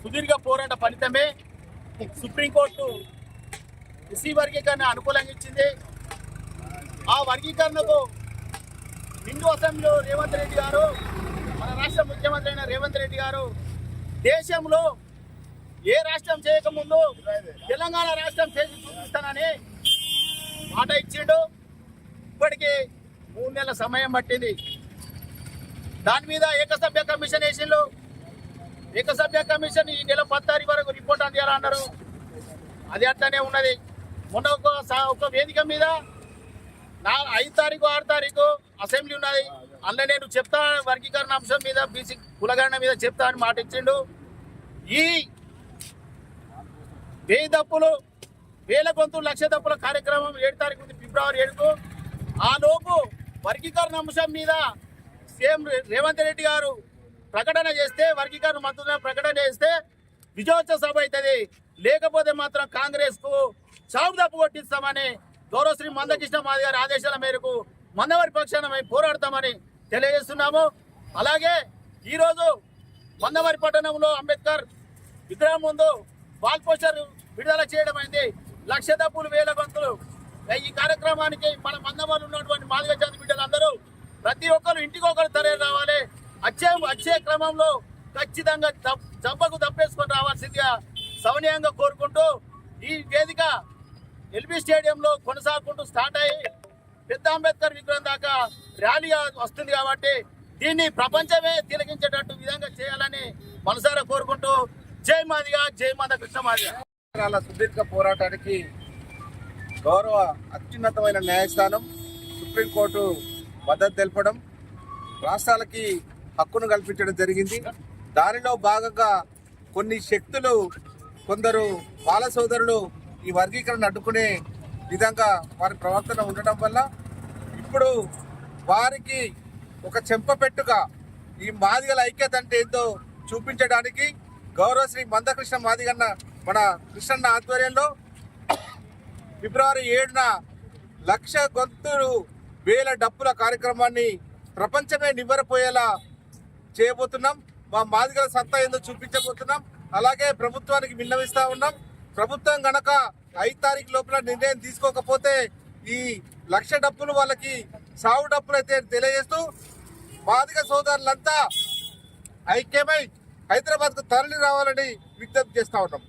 సుదీర్ఘ పోరాట ఫలితమే సుప్రీంకోర్టు ఎస్సీ వర్గీకరణ అనుకూలంగా ఇచ్చింది. ఆ వర్గీకరణకు హిందూ అసెంబ్లీలో రేవంత్ రెడ్డి గారు మన రాష్ట్ర ముఖ్యమంత్రి అయిన రేవంత్ రెడ్డి గారు దేశంలో ఏ రాష్ట్రం చేయకముందు తెలంగాణ రాష్ట్రం చేసి చూపిస్తానని మాట ఇచ్చిండు. ఇప్పటికీ మూడు నెలల సమయం పట్టింది. దాని మీద ఏకసభ్య కమిషన్ వేసిండు. ఏకసభ్య కమిషన్ ఈ నెల పది తారీఖు వరకు రిపోర్ట్ అందియాలన్నారు. అది అట్లనే ఉన్నది. మొన్న ఒక ఒక వేదిక మీద నా ఐదు తారీఖు ఆరు తారీఖు అసెంబ్లీ ఉన్నది. అందులో నేను చెప్తా వర్గీకరణ అంశం మీద బీసీ కులగరణ మీద చెప్తా అని మాట ఇచ్చిండు. ఈ వెయ్యి తప్పులు వేల గొంతు లక్ష దప్పుల కార్యక్రమం ఏడు తారీఖు ఉంది ఫిబ్రవరి ఏడుకు ఆ లోపు వర్గీకరణ అంశం మీద సీఎం రేవంత్ రెడ్డి గారు ప్రకటన చేస్తే వర్గీకరణ మంత్రులు ప్రకటన చేస్తే విజయోత్సవ సభ అవుతుంది లేకపోతే మాత్రం కాంగ్రెస్కు కు చావు తప్పు కొట్టిస్తామని గౌరవశ్రీ మందకృష్ణ మాది గారి ఆదేశాల మేరకు మందవారి పక్షాన మేము పోరాడతామని తెలియజేస్తున్నాము. అలాగే ఈరోజు మందవారి పట్టణంలో అంబేద్కర్ విగ్రహం ముందు వాల్ పోస్టర్ విడుదల చేయడం అయింది. లక్ష డబ్బులు వేల గంతులు. ఈ కార్యక్రమానికి మన మందవారు ఉన్నటువంటి మాదిగ జాతి బిడ్డలందరూ ప్రతి ఒక్కరు ఇంటికి ఒకరు తరలి రావాలి. వచ్చే వచ్చే క్రమంలో ఖచ్చితంగా దబ్బకు దప్పేసుకొని రావాల్సిందిగా సవనీయంగా కోరుకుంటూ ఎల్బీ స్టేడియంలో కొనసాగుకుంటూ స్టార్ట్ అయ్యి పెద్ద అంబేద్కర్ విగ్రహం దాకా ర్యాలీ వస్తుంది కాబట్టి దీన్ని ప్రపంచమే తిలకించేటట్టు విధంగా చేయాలని మనసారా కోరుకుంటూ జై మాదిగా జై మాద కృష్ణ మాదిగా. సుదీర్ఘ పోరాటానికి గౌరవ అత్యున్నతమైన న్యాయస్థానం సుప్రీంకోర్టు మద్దతు తెలపడం రాష్ట్రాలకి హక్కును కల్పించడం జరిగింది. దానిలో భాగంగా కొన్ని శక్తులు కొందరు బాల సోదరులు ఈ వర్గీకరణ అడ్డుకునే విధంగా వారి ప్రవర్తన ఉండటం వల్ల ఇప్పుడు వారికి ఒక చెంపపెట్టుగా ఈ మాదిగల ఐక్యత అంటే ఏందో చూపించడానికి గౌరవ శ్రీ మందకృష్ణ మాదిగన్న మన కృష్ణన్న ఆధ్వర్యంలో ఫిబ్రవరి ఏడున లక్ష గొంతులు వేల డప్పుల కార్యక్రమాన్ని ప్రపంచమే నివ్వరపోయేలా చేయబోతున్నాం. మా మాదిగల సత్తా ఏందో చూపించబోతున్నాం. అలాగే ప్రభుత్వానికి విన్నవిస్తూ ఉన్నాం. ప్రభుత్వం గనక ఐదు తారీఖు లోపల నిర్ణయం తీసుకోకపోతే ఈ లక్ష డప్పులు వాళ్ళకి సాగు డప్పులు అయితే తెలియజేస్తూ బాధిక సోదరులంతా ఐక్యమై హైదరాబాద్కు తరలి రావాలని విజ్ఞప్తి చేస్తా ఉన్నాం.